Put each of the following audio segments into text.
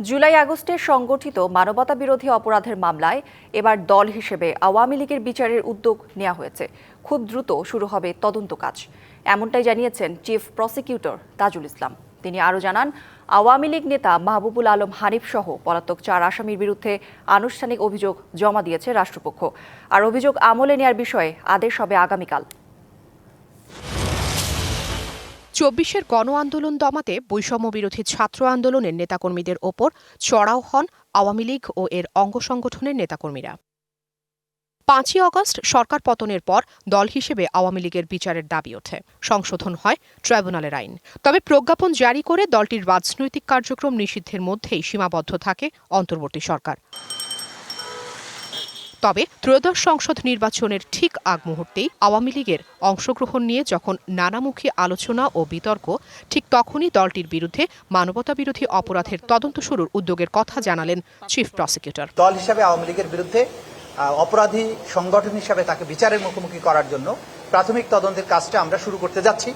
জুলাই আগস্টে সংগঠিত মানবতা বিরোধী অপরাধের মামলায় এবার দল হিসেবে আওয়ামী লীগের বিচারের উদ্যোগ নেওয়া হয়েছে। খুব দ্রুত শুরু হবে তদন্ত কাজ। এমনটাই জানিয়েছেন চিফ প্রসিকিউটর তাজুল ইসলাম। তিনি আরও জানান, আওয়ামী লীগ নেতা মাহবুবুল আলম হানিফ সহ পলাতক চার আসামির বিরুদ্ধে আনুষ্ঠানিক অভিযোগ জমা দিয়েছে রাষ্ট্রপক্ষ। আর অভিযোগ আমলে নেয়ার বিষয়ে আদেশ হবে আগামীকাল। চব্বিশের গণ আন্দোলন দমাতে বৈষম্য বিরোধী ছাত্র আন্দোলনের নেতাকর্মীদের ওপর চড়াও হন আওয়ামী লীগ ও এর অঙ্গ সংগঠনের নেতাকর্মীরা। পাঁচই অগস্ট সরকার পতনের পর দল হিসেবে আওয়ামী লীগের বিচারের দাবি ওঠে। সংশোধন হয় ট্রাইব্যুনালের আইন। তবে প্রজ্ঞাপন জারি করে দলটির রাজনৈতিক কার্যক্রম নিষিদ্ধের মধ্যেই সীমাবদ্ধ থাকে অন্তর্বর্তী সরকার। তবে ত্রয়োদশ সংসদ নির্বাচনের ঠিক আগ মুহূর্তেই আওয়ামী লীগের অংশগ্রহণ নিয়ে যখন নানামুখী আলোচনা ও বিতর্ক, ঠিক তখনই দলটির বিরুদ্ধে মানবতাবিরোধী অপরাধের তদন্ত শুরুর উদ্যোগের কথা জানালেন চিফ প্রসিকিউটর। দল হিসাবে আওয়ামী লীগের বিরুদ্ধে অপরাধী সংগঠন হিসাবে তাকে বিচারের মুখোমুখি করার জন্য প্রাথমিক তদন্তের কাজটা আমরা শুরু করতে যাচ্ছি।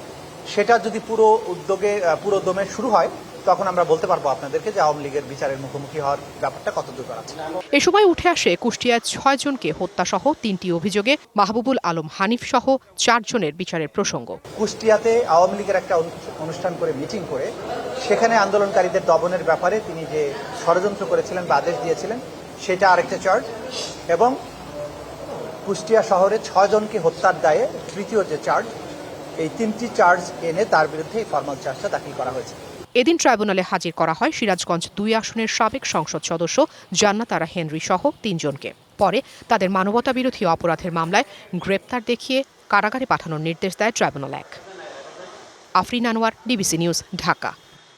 সেটা যদি পুরো উদ্যোগে পুরো দমে শুরু হয় তখন আমরা বলতে পারব আপনাদেরকে যে আওয়ামী লীগের বিচারের মুখোমুখি হওয়ার ব্যাপারটা কত দূর আছে এ সময় উঠে আসে কুষ্টিয়ায় ছয়জনকে হত্যাসহ তিনটি অভিযোগে মাহবুবুল আলম হানিফ সহ চারজনের বিচারের প্রসঙ্গ। কুষ্টিয়াতে আওয়ামী লীগের একটা অনুষ্ঠান করে মিটিং করে সেখানে আন্দোলনকারীদের দমনের ব্যাপারে তিনি যে ষড়যন্ত্র করেছিলেন বা আদেশ দিয়েছিলেন সেটা আরেকটা চার্জ এবং কুষ্টিয়া শহরে ছয়জনকে হত্যার দায়ে তৃতীয় যে চার্জ এই তিনটি চার্জ এনে তার বিরুদ্ধে এই ফর্মাল চার্জটা দাখিল করা হয়েছে। এদিন ট্রাইব্যুনালে হাজির করা হয় সিরাজগঞ্জ দুই আসনের সাবেক সংসদ সদস্য জান্নাতারা হেনরি সহ তিনজনকে। পরে তাদের মানবতা বিরোধী অপরাধের মামলায় গ্রেপ্তার দেখিয়ে কারাগারে পাঠানোর নির্দেশ দেয় ট্রাইব্যুনাল এক। Afrin Anwar DBC news, Dhaka.